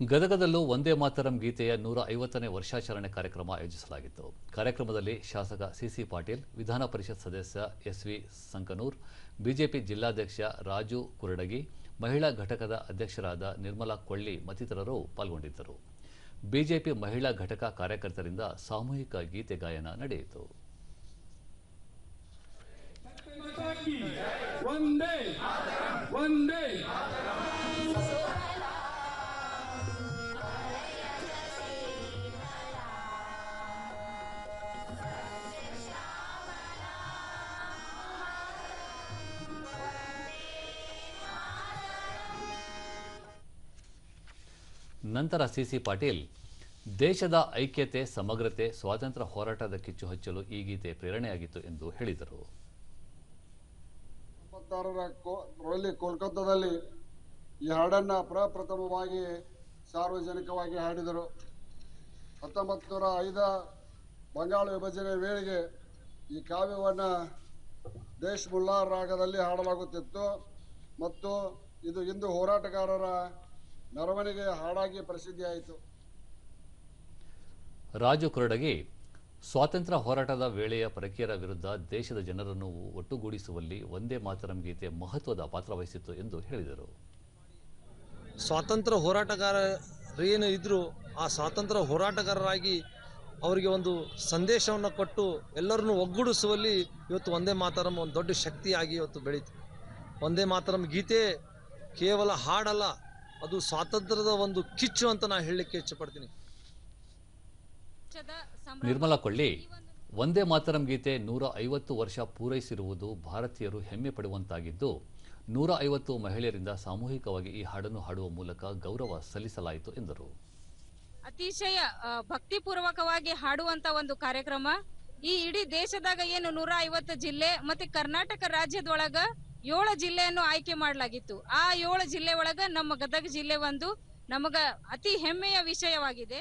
ಗದಗದಲ್ಲೂ ವಂದೇ ಮಾತರಂ ಗೀತೆಯ ನೂರ ಐವತ್ತನೇ ವರ್ಷಾಚರಣೆ ಕಾರ್ಯಕ್ರಮ ಆಯೋಜಿಸಲಾಗಿತ್ತು. ಕಾರ್ಯಕ್ರಮದಲ್ಲಿ ಶಾಸಕ ಸಿಸಿ ಪಾಟೀಲ್, ವಿಧಾನ ಪರಿಷತ್ ಸದಸ್ಯ ಎಸ್ವಿ ಸಂಕನೂರ್, ಬಿಜೆಪಿ ಜಿಲ್ಲಾಧ್ಯಕ್ಷ ರಾಜು ಕುರಡಗಿ, ಮಹಿಳಾ ಘಟಕದ ಅಧ್ಯಕ್ಷರಾದ ನಿರ್ಮಲಾ ಕೊಳ್ಳಿ ಮತ್ತಿತರರು ಪಾಲ್ಗೊಂಡಿದ್ದರು. ಬಿಜೆಪಿ ಮಹಿಳಾ ಘಟಕ ಕಾರ್ಯಕರ್ತರಿಂದ ಸಾಮೂಹಿಕ ಗೀತೆ ಗಾಯನ ನಡೆಯಿತು. ನಂತರ ಸಿಸಿ ಪಾಟೀಲ್, ದೇಶದ ಐಕ್ಯತೆ, ಸಮಗ್ರತೆ, ಸ್ವಾತಂತ್ರ್ಯ ಹೋರಾಟದ ಕಿಚ್ಚು ಹಚ್ಚಲು ಈ ಗೀತೆ ಪ್ರೇರಣೆಯಾಗಿತ್ತು ಎಂದು ಹೇಳಿದರು. ಕೋಲ್ಕತ್ತಾದಲ್ಲಿ ಈ ಹಾಡನ್ನು ಪ್ರಪ್ರಥಮವಾಗಿ ಸಾರ್ವಜನಿಕವಾಗಿ ಹಾಡಿದರು. ಹತ್ತೊಂಬತ್ತು ನೂರ ಐದ ಬಂಗಾಳ ವಿಭಜನೆ ವೇಳೆಗೆ ಈ ಕಾವ್ಯವನ್ನು ದೇಶ್ ರಾಗದಲ್ಲಿ ಹಾಡಲಾಗುತ್ತಿತ್ತು. ಮತ್ತು ಇದು ಇಂದು ಹೋರಾಟಗಾರರ ಮೆರವಣಿಗೆ ಹಾಡಾಗಿ ಪ್ರಸಿದ್ಧಿಯಾಯಿತು ರಾಜು ಕೊರಡಗಿ ಸ್ವಾತಂತ್ರ್ಯ ಹೋರಾಟದ ವೇಳೆಯ ಪರಕೀಯರ ವಿರುದ್ಧ ದೇಶದ ಜನರನ್ನು ಒಟ್ಟುಗೂಡಿಸುವಲ್ಲಿ ಒಂದೇ ಮಾತರಂ ಗೀತೆ ಮಹತ್ವದ ಪಾತ್ರ ವಹಿಸಿತ್ತು ಎಂದು ಹೇಳಿದರು. ಸ್ವಾತಂತ್ರ್ಯ ಹೋರಾಟಗಾರರೇನು ಇದ್ರು ಆ ಸ್ವಾತಂತ್ರ್ಯ ಹೋರಾಟಗಾರರಾಗಿ ಅವರಿಗೆ ಒಂದು ಸಂದೇಶವನ್ನು ಕೊಟ್ಟು ಎಲ್ಲರನ್ನು ಒಗ್ಗೂಡಿಸುವಲ್ಲಿ ಇವತ್ತು ಒಂದೇ ಮಾತರಂ ಒಂದು ದೊಡ್ಡ ಶಕ್ತಿಯಾಗಿ ಇವತ್ತು ಬೆಳೀತು. ಒಂದೇ ಮಾತರಂ ಗೀತೆ ಕೇವಲ ಹಾಡಲ್ಲ ಅದು ಸ್ವಾತಂತ್ರ್ಯದ ಒಂದು ಕಿಚ್ಚು ಅಂತ ನಾನು ಹೇಳಲಿಕ್ಕೆ ಇಷ್ಟಪಡ್ತೀನಿ. ನಿರ್ಮಲಾ ಕೊಳ್ಳಿ ಒಂದೇ ಮಾತರಂ ಗೀತೆ ನೂರ ಐವತ್ತು ವರ್ಷ ಪೂರೈಸಿರುವುದು ಭಾರತೀಯರು ಹೆಮ್ಮೆ ಪಡುವಂತಾಗಿದ್ದು ನೂರ ಐವತ್ತು ಮಹಿಳೆಯರಿಂದ ಸಾಮೂಹಿಕವಾಗಿ ಈ ಹಾಡನ್ನು ಹಾಡುವ ಮೂಲಕ ಗೌರವ ಸಲ್ಲಿಸಲಾಯಿತು ಎಂದರು. ಅತಿಶಯ ಭಕ್ತಿಪೂರ್ವಕವಾಗಿ ಹಾಡುವಂತ ಒಂದು ಕಾರ್ಯಕ್ರಮ. ಈ ಇಡೀ ದೇಶದಾಗ ಏನು ನೂರ ಐವತ್ತು ಜಿಲ್ಲೆ ಮತ್ತೆ ಕರ್ನಾಟಕ ರಾಜ್ಯದೊಳಗ ಏಳು ಜಿಲ್ಲೆಯನ್ನು ಆಯ್ಕೆ ಮಾಡಲಾಗಿತ್ತು. ಆ ಏಳು ಜಿಲ್ಲೆ ಒಳಗ ನಮ್ಮ ಗದಗ ಜಿಲ್ಲೆ ಒಂದು ನಮಗ ಅತಿ ಹೆಮ್ಮೆಯ ವಿಷಯವಾಗಿದೆ.